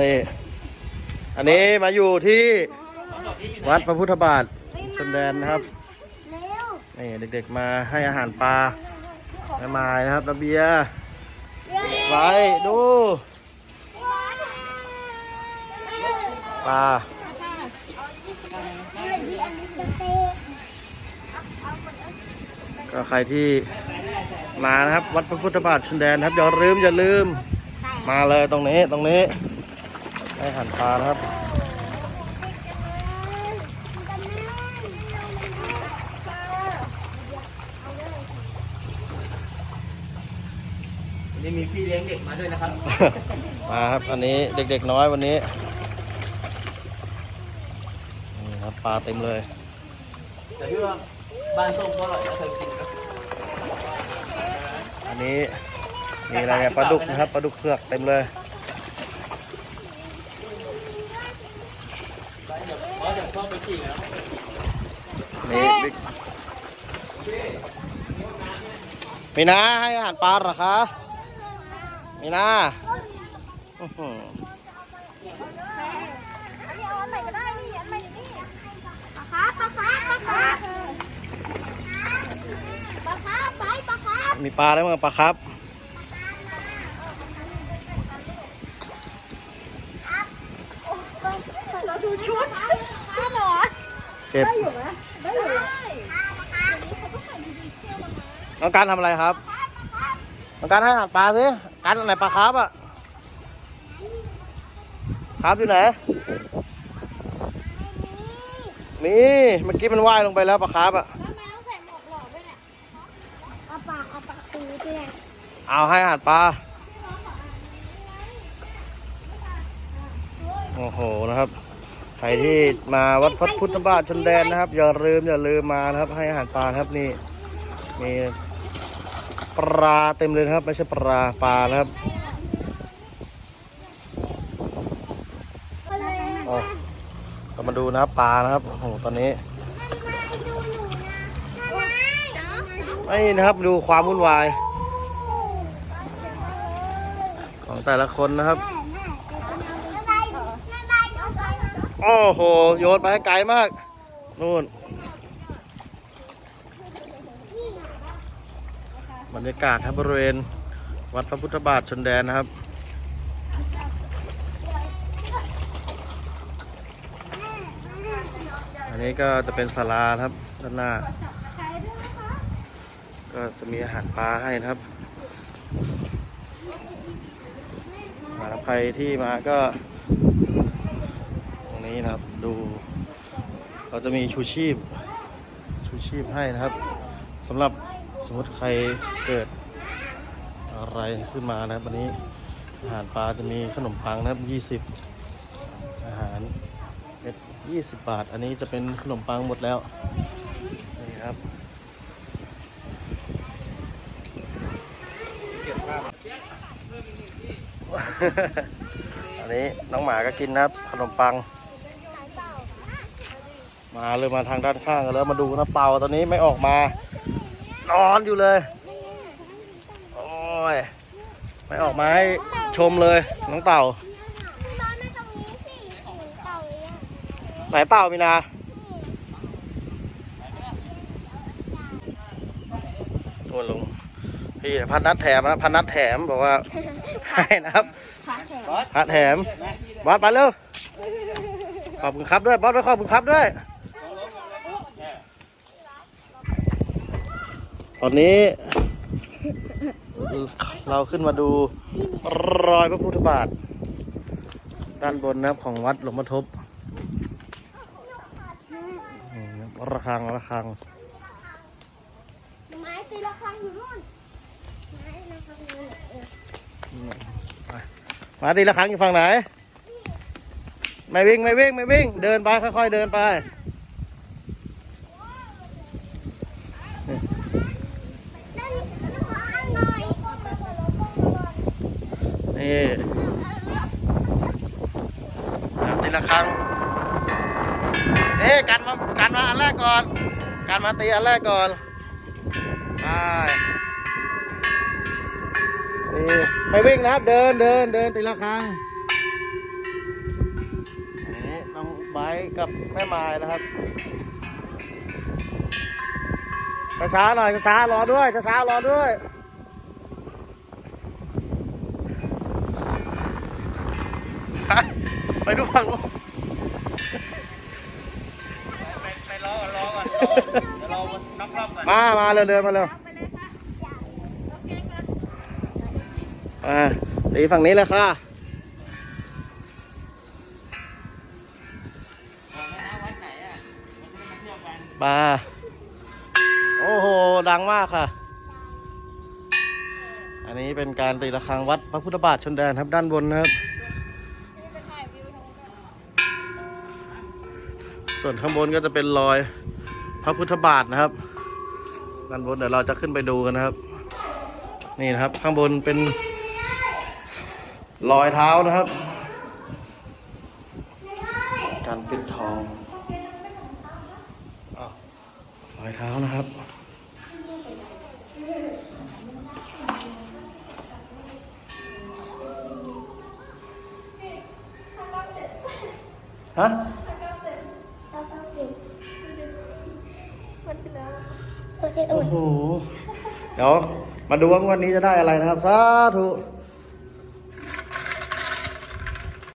นี่อันนี้มาอยู่ที่วัดพระพุทธบาทชนแดนนะครับเร็วนี่เด็กๆมาให้อาหารปลาแม่ไม้นะครับระเบียร์ไว้ดูปลาก็ใครที่มานะครับ วัดพระพุทธบาทชนแดนนะครับอย่าลืมอย่าลืม มาเลยตรงนี้ตรงนี้ ให้อาหันปลานะครับนี่มีพี่เลี้ยงเด็กมาด้วยนะครับ มาครับ อันนี้เด็กๆน้อยวันนี้ นี่ครับปลาเต็มเลย แต่ที่ว่าบ้านส้มก็อร่อยนะเคยกินครับ อันนี้มีอะไรเนี่ยปลาดุกนะครับปลาดุกเผือกเต็มเลย เพราะเดี๋ยวชอบไปฉี่แล้ว นี่บิ๊กมีนาให้อาหารปลาเหรอคะมีนาอื้อหืออันนี้เอาอันไหนก็ได้นี่อันไหนนี่ปลาคาร์ฟปลาคาร์ฟปลาคาร์ฟปลาคาร์ฟไปปลาคาร์ฟมีปลาได้มั้งปลาครับ ชุดชุดหรอเก็บได้อยู่ไหมได้อยู่น้องการทำอะไรครับน้องการให้อาหารปลาสิการอันไหนปลาครับอะครับอยู่ไหนมีเมื่อกี้มันว่ายลงไปแล้วปลาครับอะเอาปลาเอาปลาตูด้วย เอาให้อาหารปลา โอ้โหนะครับ ใครที่มาวัดพระพุทธบาทชนแดนนะครับ อย่าลืมอย่าลืมมานะครับ ให้อาหารปลานะครับนี่มีปลาเต็มเลยนะครับ ไม่ใช่ปลาปลานะครับโอ้เรามาดูนะครับปลานะครับโอ้โหตอนนี้นี่นะครับดูความวุ่นวาย ของแต่ละคนนะครับ โอ้โห โยนไปไกลมาก นู่น บรรยากาศครับบริเวณ วัดพระพุทธบาทชนแดนนะครับ อันนี้ก็จะเป็นศาลาครับ ด้านหน้า ก็จะมีอาหารปลาให้นะครับมาใครที่มาก็ นี้นะครับ ดู เราจะมีชูชีพ ชูชีพให้นะครับสำหรับสมมติใครเกิดอะไรขึ้นมานะครับวันนี้อาหารปลาจะมีขนมปังนะครับยี่สิบอาหารเม็ดยี่สิบบาท อันนี้จะเป็นขนมปังหมดแล้ว นี่ครับอันนี้น้องหมาก็กินนะครับ ขนมปัง มาเลยมาทางด้านข้างกันแล้วมาดูนะเป่าตอนนี้ไม่ออกมา นอนอยู่เลย โอ้ย ไม่ออกมาให้ชมเลยน้องเต่านอนในตรงนี้สิเหมือนเต่าเลยอะไหนเต่ามีนาตัวลงพี่พัดนัดแถมนะพัดนัดแถมบอกว่าให้นะครับขาแข็งพัดแถมบอสไปเร็วขอบคุณครับด้วยบอสไปขอบคุณครับด้วย ตอนนี้ เราขึ้นมาดูรอยพระพุทธบาท ด้านบนนะครับของวัดหลวงพ่อทบนี่ครับระฆังระฆังไม้ตีละครั้งอยู่นู่นไม้ละครั้งอยู่นู่นเออมาทีละครั้งอยู่ฝั่งไหน ไม่วิ่งไม่วิ่งไม่วิ่ง เดินไปค่อยๆเดินไป นั่นขออันหน่อย นี่นับทีละครั้งเอ๊กันมากันมาอันแรกก่อนกันมาตีอันแรกก่อนไปนี่ไม่วิ่งนะครับ เดินเดินเดินทีละครั้งไบร์ทกับแม่ไม้นะครับช้าๆหน่อยช้าๆรอด้วยช้าๆรอด้วย ไปดูฝั่งนู้นไปไปรอรอก่อนรอเดี๋ยวรอมันนับรอบก่อนมามาเร็วเดินมาเร็วไปเลยค่ะโอเคค่ะอ่าตีฝั่งนี้เลยค่ะบอกให้นะวัดไหนอะมันจะได้มาเที่ยวกันมาโอ้โห ดังมากค่ะ อันนี้เป็นการตีระฆังวัดพระพุทธบาทชนแดนครับด้านบนนะครับ ส่วนข้างบนก็จะเป็นรอยพระพุทธบาทนะครับด้านบนเดี๋ยวเราจะขึ้นไปดูกันนะครับ นี่นะครับ ข้างบนเป็น รอยเท้านะครับ การปิดทองรอยเท้านะครับฮะ โอ้โห เดี๋ยวมาดูว่างวันนี้จะได้อะไรนะครับ สาธุ